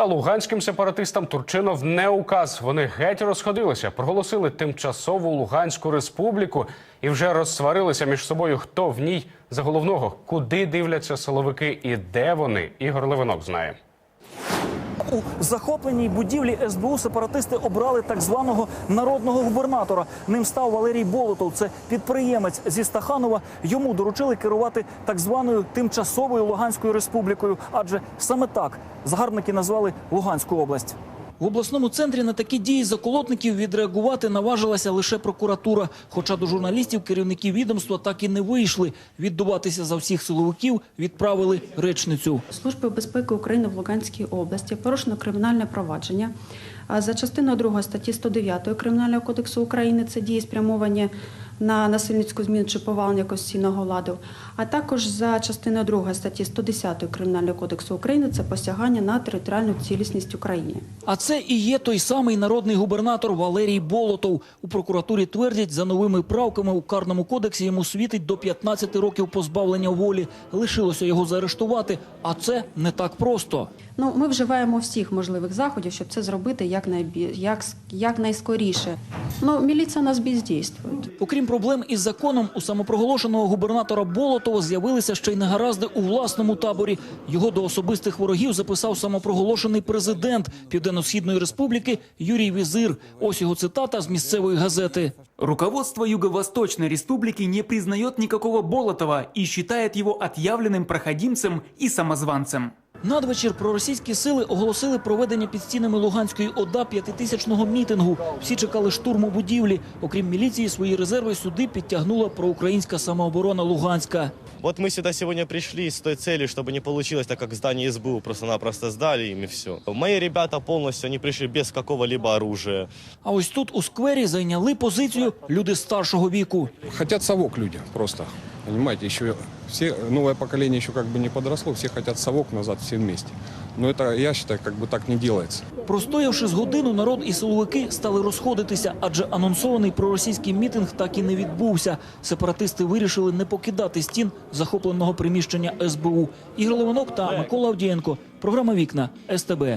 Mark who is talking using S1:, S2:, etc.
S1: Та луганським сепаратистам Турчинов не указ. Вони геть розходилися, проголосили тимчасову Луганську республіку і вже розсварилися між собою, хто в ній за головного, куди дивляться силовики і де вони. Ігор Левинок знає.
S2: У захопленій будівлі СБУ сепаратисти обрали так званого народного губернатора. Ним став Валерій Болотов. Це підприємець зі Стаханова. Йому доручили керувати так званою тимчасовою Луганською республікою, адже саме так загарбники назвали Луганську область. В обласному центрі на такі дії заколотників відреагувати наважилася лише прокуратура. Хоча до журналістів керівники відомства так і не вийшли. Віддуватися за всіх силовиків відправили речницю.
S3: Службою безпеки України в Луганській області порушено кримінальне провадження. За частиною 2 статті 109 Кримінального кодексу України це дії спрямовані на насильницьку зміну чи повалення конституційного ладу, а також за частиною 2 статті 110 Кримінального кодексу України це посягання на територіальну цілісність України.
S2: А це і є той самий народний губернатор Валерій Болотов. У прокуратурі твердять, за новими правками у карному кодексі йому світить до 15 років позбавлення волі. Лишилося його заарештувати, а це не так просто.
S3: Ну, ми вживаємо всіх можливих заходів, щоб це зробити якнайбі- як, якнайскоріше. Ну, міліція нас бездействує.
S2: Окрім проблем із законом, у самопроголошеного губернатора Болотова з'явилися ще й негаразди у власному таборі. Його до особистих ворогів записав самопроголошений президент Південно-Східної Республіки Юрій Візир. Ось його цитата з місцевої газети.
S4: Руководство Юго-Восточной Республики не признает никакого Болотова и считает его отъявленным проходимцем и самозванцем.
S2: Надвечір проросійські сили оголосили проведення під стінами Луганської ОДА п'ятитисячного мітингу. Всі чекали штурму будівлі. Окрім міліції, свої резерви сюди підтягнула проукраїнська самооборона Луганська.
S5: Вот мы сюда сегодня пришли с той целью, чтобы не получилось так, как здание СБУ просто-напросто сдали им и все. Мои ребята полностью, они пришли без какого-либо оружия.
S2: А ось тут у сквері зайняли позицію люди старшого віку.
S6: Хотят совок люди просто. Понимаете, еще все, новое поколение еще как бы не подросло, все хотят совок назад все вместе. Но это, я считаю, как бы так не делается.
S2: Простоявши з годину, народ і силовики стали розходитися, адже анонсований проросійський мітинг так і не відбувся. Сепаратисти вирішили не покидати стін захопленого приміщення СБУ. Ігор Левинок та Микола Авдієнко. Програма Вікна СТБ.